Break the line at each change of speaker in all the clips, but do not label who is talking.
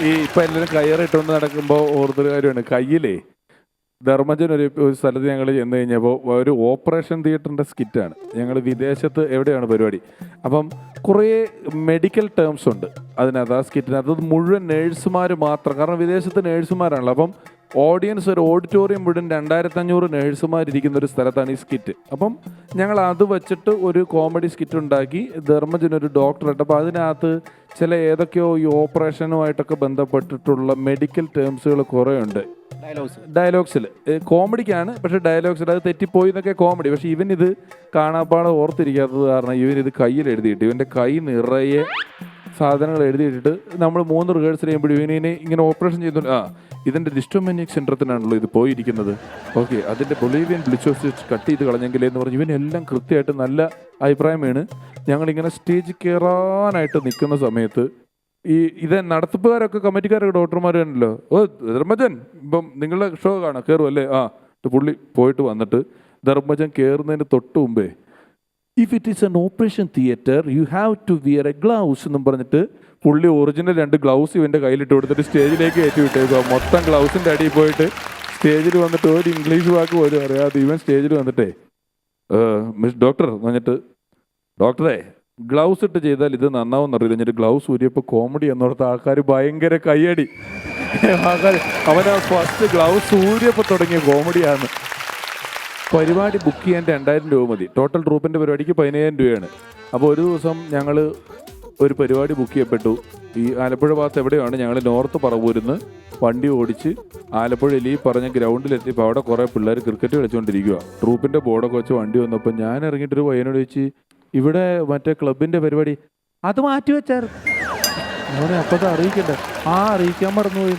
ഈ ഇപ്പൊ എല്ലാവരും കയറിട്ടുകൊണ്ട് നടക്കുമ്പോൾ ഓർത്തൊരു കാര്യമാണ്. കയ്യിലേ ധർമ്മജൻ ഒരു ഒരു സ്ഥലത്ത് ഞങ്ങൾ ചെന്ന് കഴിഞ്ഞപ്പോൾ ഒരു ഓപ്പറേഷൻ തിയേറ്ററിന്റെ സ്കിറ്റാണ്. ഞങ്ങൾ വിദേശത്ത് എവിടെയാണ് പരിപാടി? അപ്പം കുറേ മെഡിക്കൽ ടേംസ് ഉണ്ട് അതിനകത്ത് ആ സ്കിറ്റിനകത്ത്. മുഴുവൻ നേഴ്സുമാർ മാത്രം. കാരണം വിദേശത്ത് നേഴ്സുമാരാണല്ലോ. അപ്പം ഓഡിയൻസ് ഒരു ഓഡിറ്റോറിയം മുഴുവൻ രണ്ടായിരത്തി അഞ്ഞൂറ് നേഴ്സുമാരിരിക്കുന്ന ഒരു സ്ഥലത്താണ് ഈ സ്കിറ്റ് അപ്പം ഞങ്ങൾ അത് വെച്ചിട്ട് ഒരു കോമഡി സ്കിറ്റ് ഉണ്ടാക്കി. ധർമ്മജൻ ഒരു ഡോക്ടറായിട്ട് അപ്പോൾ അതിനകത്ത് ചില ഏതൊക്കെയോ ഈ ഓപ്പറേഷനുമായിട്ടൊക്കെ ബന്ധപ്പെട്ടിട്ടുള്ള മെഡിക്കൽ ടേംസുകൾ കുറേ ഉണ്ട്.
ഡയലോഗ്സ്
ഡയലോഗ്സിൽ കോമഡിക്കാണ് പക്ഷേ ഡയലോഗ്സിൽ അത് തെറ്റിപ്പോയി എന്നൊക്കെ കോമഡി പക്ഷേ ഇവൻ ഇത് കാണാപ്പാടെ ഓർത്തിരിക്കാത്തത് കാരണം ഇവൻ ഇത് കയ്യിൽ എഴുതിയിട്ട് ഇവന്റെ കൈ നിറയെ സാധനങ്ങൾ എഴുതിയിട്ടിട്ട് നമ്മൾ മൂന്ന് റിഹേഴ്സൽ ചെയ്യുമ്പോഴും ഇവനെ ഇങ്ങനെ ഓപ്പറേഷൻ ചെയ്തു ആ ഇതിന്റെ ഡിസ്റ്റോമെനിക് സെന്ററത്തിനാണല്ലോ ഇത് പോയിരിക്കുന്നത്. ഓക്കെ അതിന്റെ ബൊളീവിയൻ ബ്ലിച്ചോസ് കട്ട് ചെയ്ത് കളഞ്ഞെങ്കിലേ എന്ന് പറഞ്ഞു ഇവനെല്ലാം കൃത്യമായിട്ട് നല്ല അഭിപ്രായമാണ്. ഞങ്ങളിങ്ങനെ സ്റ്റേജിൽ കയറാനായിട്ട് നിൽക്കുന്ന സമയത്ത് ഈ ഇത് നടത്തിപ്പുകാരൊക്കെ കമ്മിറ്റിക്കാരൊക്കെ ഡോക്ടർമാർ തന്നെയല്ലോ ഓ ധർമ്മജൻ ഇപ്പം നിങ്ങളുടെ ഷോ കാണാം കയറും അല്ലേ? ആ പുള്ളി പോയിട്ട് വന്നിട്ട് ധർമ്മജൻ കയറുന്നതിന് തൊട്ട് മുമ്പേ if it is an operation theatre you have to wear a gloves എന്നും പറഞ്ഞിട്ട് പുള്ളി ഒറിജിനൽ രണ്ട് ഗ്ലൗസ് ഇവന്റെ കയ്യിലിട്ട് കൊടുത്തിട്ട് സ്റ്റേജിലേക്ക് കയറ്റി വിട്ടേക്കുക മൊത്തം ഗ്ലൗസിന്റെ അടിയിൽ പോയിട്ട് സ്റ്റേജിൽ വന്നിട്ട് ഒരു ഇംഗ്ലീഷ് വാക്ക് പോലും അറിയാതെ ഇവൻ സ്റ്റേജിൽ വന്നിട്ടേ മിസ് ഡോക്ടർ പറഞ്ഞിട്ട് ഡോക്ടറെ ഗ്ലൗസ് ഇട്ട് ചെയ്താൽ ഇത് നന്നാവും അറിയില്ല. എന്നിട്ട് ഗ്ലൗസ് ഊരിയപ്പോൾ കോമഡി എന്നോടത്ത് ആൾക്കാർ ഭയങ്കര കയ്യടി. ആൾക്കാർ അവൻ ഫസ്റ്റ് ഗ്ലൗസ് ഊരിയപ്പോൾ തുടങ്ങിയ കോമഡിയാണ് പരിപാടി ബുക്ക് ചെയ്യാൻ രണ്ടായിരം രൂപ മതി. ടോട്ടൽ ട്രൂപ്പിന്റെ പരിപാടിക്ക് പതിനയ്യായിരം രൂപയാണ്. അപ്പോൾ ഒരു ദിവസം ഞങ്ങൾ ഒരു പരിപാടി ബുക്ക് ചെയ്യപ്പെട്ടു. ഈ ആലപ്പുഴ ഭാഗത്ത് എവിടെയാണ് ഞങ്ങൾ നോർത്ത് പറവൂരിന്ന് വണ്ടി ഓടിച്ച് ആലപ്പുഴയിൽ ഈ പറഞ്ഞ ഗ്രൗണ്ടിലെത്തിയപ്പോൾ അവിടെ കുറേ പിള്ളേർ ക്രിക്കറ്റ് കളിച്ചുകൊണ്ടിരിക്കുക ട്രൂപ്പിന്റെ ബോർഡൊക്കെ വെച്ച് വണ്ടി വന്നപ്പോൾ ഞാൻ ഇറങ്ങിയിട്ടൊരു പയ്യനോട് ചോദിച്ച് ഇവിടെ മറ്റേ ക്ലബിന്റെ പരിപാടി അത് മാറ്റി വെച്ചാൽ? അപ്പത്തെ അറിയിക്കണ്ടേ. ആ അറിയിക്കാൻ മറന്നുപോയി.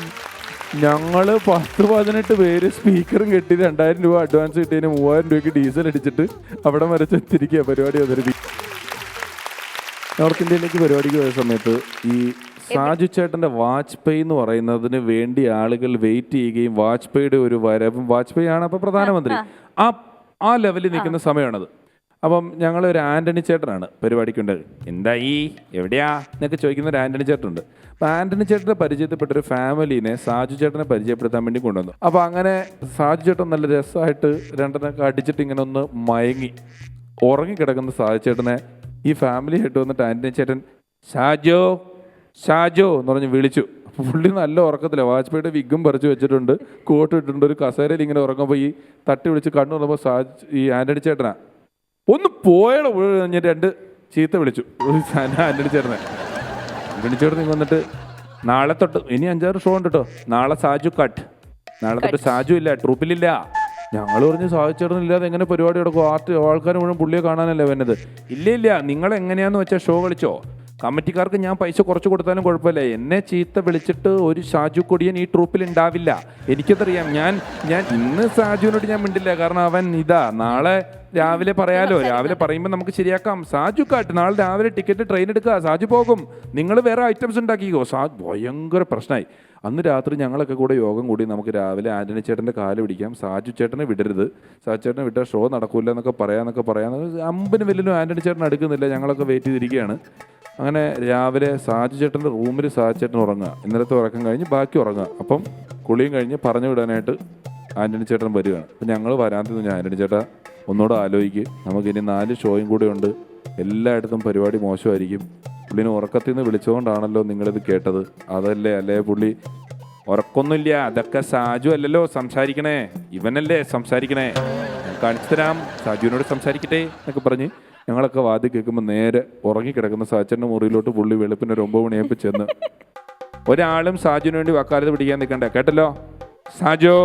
ഞങ്ങൾ പത്ത് പതിനെട്ട് പേര് സ്പീക്കറും കെട്ടി രണ്ടായിരം രൂപ അഡ്വാൻസ് കിട്ടിയതിന് മൂവായിരം രൂപയ്ക്ക് ഡീസൽ അടിച്ചിട്ട് അവിടെ വരെ ചെത്തിരിക്കുക പരിപാടി അവതരിപ്പിക്കും നോർത്ത് ഇന്ത്യയിലേക്ക് പരിപാടിക്ക് പോയ സമയത്ത് ഈ സാജു ചേട്ടന്റെ വാജ്പേയി എന്ന് പറയുന്നതിന് വേണ്ടി ആളുകൾ വെയിറ്റ് ചെയ്യുകയും വാജ്പേയിയുടെ ഒരു വരവും വാജ്പേയി ആണ് അപ്പോൾ പ്രധാനമന്ത്രി. ആ ആ. ലെവലിൽ നിൽക്കുന്ന സമയമാണത്. അപ്പം ഞങ്ങൾ ഒരു ആന്റണി ചേട്ടനാണ് പരിപാടിക്കുണ്ടത് ഈ എവിടെയാ? എന്നൊക്കെ ചോദിക്കുന്ന ഒരു ആന്റണി ചേട്ടനുണ്ട്. അപ്പം ആന്റണി ചേട്ടനെ പരിചയപ്പെട്ട ഒരു ഫാമിലീനെ സാജു ചേട്ടനെ പരിചയപ്പെടുത്താൻ വേണ്ടി കൊണ്ടുവന്നു. അപ്പം അങ്ങനെ സാജു ചേട്ടൻ നല്ല രസമായിട്ട് രണ്ടെണ്ണൊക്കെ അടിച്ചിട്ട് ഇങ്ങനെ ഒന്ന് മയങ്ങി ഉറങ്ങിക്കിടക്കുന്ന സാജു ചേട്ടനെ ഈ ഫാമിലി ആയിട്ട് വന്നിട്ട് ആന്റണി ചേട്ടൻ ഷാജോ ഷാജോ എന്ന് പറഞ്ഞ് വിളിച്ചു. പുള്ളി നല്ല ഉറക്കത്തില്ല വാജ്പേയിയുടെ വിഗും പറിച്ചു വെച്ചിട്ടുണ്ട് കോട്ട് ഇട്ടിട്ടുണ്ട് ഒരു കസേരയിൽ ഇങ്ങനെ ഉറങ്ങുമ്പോൾ ഈ തട്ടി വിളിച്ച് കണ്ണു തുറന്നപ്പോൾ സാജ് ഈ ആന്റണി ചേട്ടനാ. ഒന്ന് പോയട ഞാൻ രണ്ട് ചീത്ത വിളിച്ചു. ആന്റണി ആന്റണി ചേട്ടൻ വന്നിട്ട് നാളെ തൊട്ട് ഇനി അഞ്ചാറ് ഷോ ഉണ്ട് കേട്ടോ നാളെ സാജു കട്ട് നാളെ തൊട്ട് സാജു ഇല്ല ട്രൂപ്പിലില്ല ഞങ്ങൾ പറഞ്ഞ് സാധിച്ചിടുന്നില്ലാതെ എങ്ങനെ പരിപാടി നടക്കും? ആർട്ട് ആൾക്കാർ മുഴുവൻ പുള്ളിയെ കാണാനല്ലേ വരുന്നത്? ഇല്ല ഇല്ല. നിങ്ങൾ എങ്ങനെയാന്ന് വെച്ചാൽ ഷോ കളിച്ചോ? കമ്മിറ്റിക്കാർക്ക് ഞാൻ പൈസ കുറച്ച് കൊടുത്താലും കുഴപ്പമില്ല. എന്നെ ചീത്ത വിളിച്ചിട്ട് ഒരു ഷാജു കൊടിയൻ ഈ ട്രൂപ്പിൽ ഉണ്ടാവില്ല. എനിക്കതറിയാം. ഞാൻ ഞാൻ ഇന്ന് ഷാജുവിനോട് ഞാൻ മിണ്ടില്ല. കാരണം അവൻ ഇതാ നാളെ രാവിലെ പറയാലോ. രാവിലെ പറയുമ്പോൾ നമുക്ക് ശരിയാക്കാം. സാജു കാട്ട് നാളെ രാവിലെ ടിക്കറ്റ് ട്രെയിൻ എടുക്കുക. സാജു പോകും. നിങ്ങൾ വേറെ ഐറ്റംസ് ഉണ്ടാക്കിക്കോ. സാ ഭയങ്കര പ്രശ്നമായി അന്ന് രാത്രി ഞങ്ങളൊക്കെ കൂടെ യോഗം കൂടി. നമുക്ക് രാവിലെ ആന്റണി ചേട്ടന്റെ കാൽ പിടിക്കാം. സാജു ചേട്ടനെ വിടരുത്. സാജു ചേട്ടനെ വിട്ടാൽ ഷോ നടക്കൂല എന്നൊക്കെ പറയാന്നൊക്കെ പറയാം. അമ്പിന് വലിയ ആന്റണി ചേട്ടൻ അടുക്കുന്നില്ല. ഞങ്ങളൊക്കെ വെയിറ്റ് ചെയ്തിരിക്കുകയാണ്. അങ്ങനെ രാവിലെ സാജു ചേട്ടന്റെ റൂമിൽ സാജു ചേട്ടൻ ഉറങ്ങുക. ഇന്നലത്തെ ഉറക്കം കഴിഞ്ഞ് ബാക്കി ഉറങ്ങുക. അപ്പം കുളിയും കഴിഞ്ഞ് പറഞ്ഞു വിടാനായിട്ട് ആന്റണി ചേട്ടൻ വരികയാണ്. അപ്പം ഞങ്ങൾ വരാൻ ഞാൻ ആന്റണി ചേട്ടാ ഒന്നുകൂടെ ആലോചിക്ക്. നമുക്ക് ഇനി നാല് ഷോയും കൂടെ ഉണ്ട് എല്ലായിടത്തും പരിപാടി മോശമായിരിക്കും. പുള്ളിനെ ഉറക്കത്തിൽ നിന്ന് വിളിച്ചുകൊണ്ടാണല്ലോ നിങ്ങളിത് കേട്ടത്. അതല്ലേ അല്ലേ പുള്ളി? ഉറക്കൊന്നുമില്ല. അതൊക്കെ സാജു അല്ലല്ലോ സംസാരിക്കണേ. ഇവനല്ലേ സംസാരിക്കണേ. കാണിച്ചു തരാം. സാജുവിനോട് സംസാരിക്കട്ടെ എന്നൊക്കെ പറഞ്ഞ് ഞങ്ങളൊക്കെ വാദ്യം കേൾക്കുമ്പോൾ നേരെ ഉറങ്ങിക്കിടക്കുന്ന സാച്ചന്റെ മുറിയിലോട്ട് പുള്ളി വെളുപ്പിന് ഒരു ഒമ്പത് മണിയായപ്പോൾ ചെന്ന്. ഒരാളും സാജുവിന് വേണ്ടി വക്കാലത്ത് പിടിക്കാൻ നിൽക്കണ്ട? കേട്ടല്ലോ? സാജോ?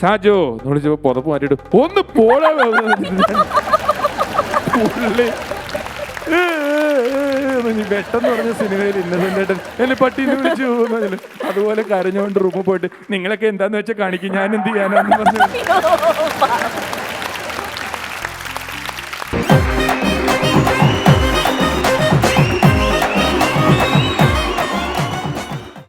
സാജോ? എന്ന് വിളിച്ചപ്പോൾ പുതപ്പ് മാറ്റിയിട്ട് ഒന്ന് പോടാ പുള്ളി. പെട്ടെന്ന് പറഞ്ഞ സിനിമയിൽ ഇന്നസെന്റ് എന്നെ പട്ടീനെ വിളിച്ചു എന്ന് അതുപോലെ കരഞ്ഞുകൊണ്ട് റൂമിൽ പോയിട്ട് നിങ്ങളൊക്കെ എന്താന്ന് വെച്ചാൽ കാണിക്കും ഞാൻ എന്ത് ചെയ്യാനാന്ന് പറഞ്ഞു.